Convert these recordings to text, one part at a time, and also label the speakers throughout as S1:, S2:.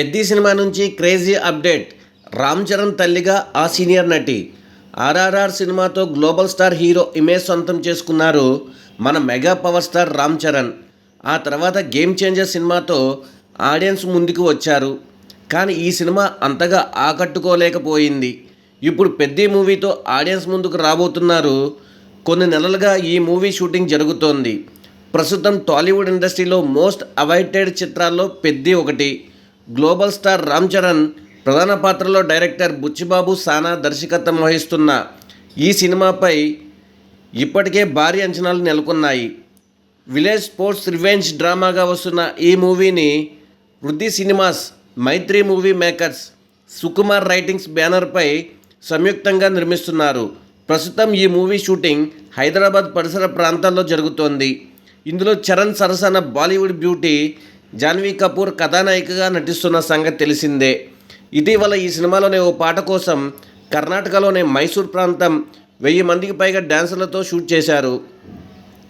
S1: Peddi cinema నుంచి crazy update. Ram Charan తల్లిగా ఆ సీనియర్ నటి. ఆర్ఆర్ఆర్ సినిమాతో గ్లోబల్ స్టార్ హీరో ఇమేజ్ సొంతం చేసుకున్నారు మన mega power star Ram Charan. ఆ తర్వాత గేమ్ చేంజర్ సినిమాతో ఆడియన్స్ ముందుకు వచ్చారు. కానీ ఈ సినిమా అంతగా ఆకట్టుకోలేకపోయింది. ఇప్పుడు పెద్ద మూవీతో ఆడియన్స్ ముందుకు రాబోతున్నారు. కొన్ని నెలలుగా ఈ మూవీ షూటింగ్ జరుగుతోంది. ప్రస్తుతం టాలీవుడ్ ఇండస్ట్రీలో మోస్ట్ అవైటెడ్ చిత్రాల్లో పెద్ది ఒకటి. గ్లోబల్ స్టార్ రామ్ చరణ్ ప్రధాన పాత్రలో డైరెక్టర్ బుచ్చిబాబు సానా దర్శకత్వం వహిస్తున్న ఈ సినిమాపై ఇప్పటికే భారీ అంచనాలు నెలకొన్నాయి. విలేజ్ స్పోర్ట్స్ రివెంజ్ డ్రామాగా వస్తున్న ఈ మూవీని Vriddhi cinemas Mythri movie makers Sukumar writings బ్యానర్పై సంయుక్తంగా నిర్మిస్తున్నారు. ప్రస్తుతం ఈ మూవీ షూటింగ్ హైదరాబాద్ పరిసర ప్రాంతాల్లో జరుగుతోంది. ఇందులో చరణ్ సరసన బాలీవుడ్ బ్యూటీ జాన్వీ కపూర్ కథానాయికగా నటిస్తున్న సంగతి తెలిసిందే. ఇటీవల ఈ సినిమాలోని ఓ పాట కోసం కర్ణాటకలోని మైసూర్ ప్రాంతం వెయ్యి మందికి పైగా డ్యాన్సర్లతో షూట్ చేశారు.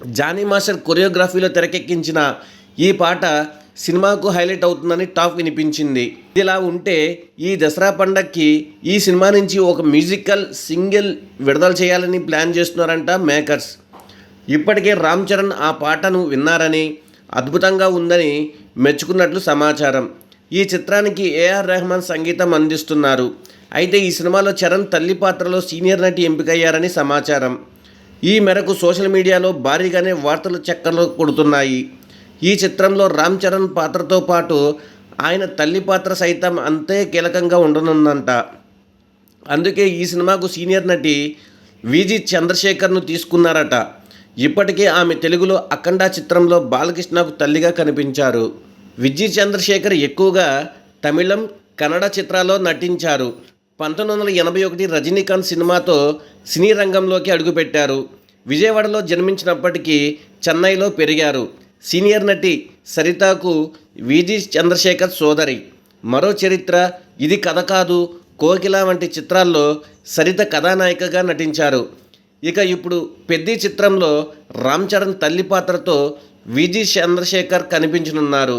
S1: జానీ మాస్టర్ కొరియోగ్రఫీలో తెరకెక్కించిన ఈ పాట సినిమాకు హైలైట్ అవుతుందని టాక్ వినిపించింది. ఇలా ఉంటే ఈ దసరా పండక్కి ఈ సినిమా నుంచి ఒక మ్యూజికల్ సింగిల్ విడుదల చేయాలని ప్లాన్ చేస్తున్నారంట మేకర్స్. ఇప్పటికే రామ్ చరణ్ ఆ పాటను విన్నారని అద్భుతంగా ఉందని మెచ్చుకున్నట్లు సమాచారం. ఈ చిత్రానికి ఏఆర్ రెహమాన్ సంగీతం అందిస్తున్నారు. అయితే ఈ సినిమాలో చరణ్ తల్లి పాత్రలో సీనియర్ నటి ఎంపికయ్యారని సమాచారం. ఈ మేరకు సోషల్ మీడియాలో భారీగానే వార్తలు చక్కర్లు కొడుతున్నాయి. ఈ చిత్రంలో రామ్ చరణ్ పాత్రతో పాటు ఆయన తల్లి పాత్ర సైతం అంతే కీలకంగా ఉండనుందంట. అందుకే ఈ సినిమాకు సీనియర్ నటి విజి చంద్రశేఖర్ను తీసుకున్నారట. ఇప్పటికే ఆమె తెలుగులో అఖండ చిత్రంలో బాలకృష్ణకు తల్లిగా కనిపించారు. విజయ్ చంద్రశేఖర్ ఎక్కువగా తమిళం కన్నడ చిత్రాల్లో నటించారు. పంతొమ్మిది వందల ఎనభై ఒకటి రజనీకాంత్ సినిమాతో సినీ రంగంలోకి అడుగుపెట్టారు. విజయవాడలో జన్మించినప్పటికీ చెన్నైలో పెరిగారు. సీనియర్ నటి సరితకు విజి చంద్రశేఖర్ సోదరి. మరో చరిత్ర ఇది కథ కాదు కోకిల వంటి చిత్రాల్లో సరిత కథానాయికగా నటించారు. ఇక ఇప్పుడు పెద్ది చిత్రంలో రామ్ చరణ్ తల్లి పాత్రతో విజి చంద్రశేఖర్ కనిపించనున్నారు.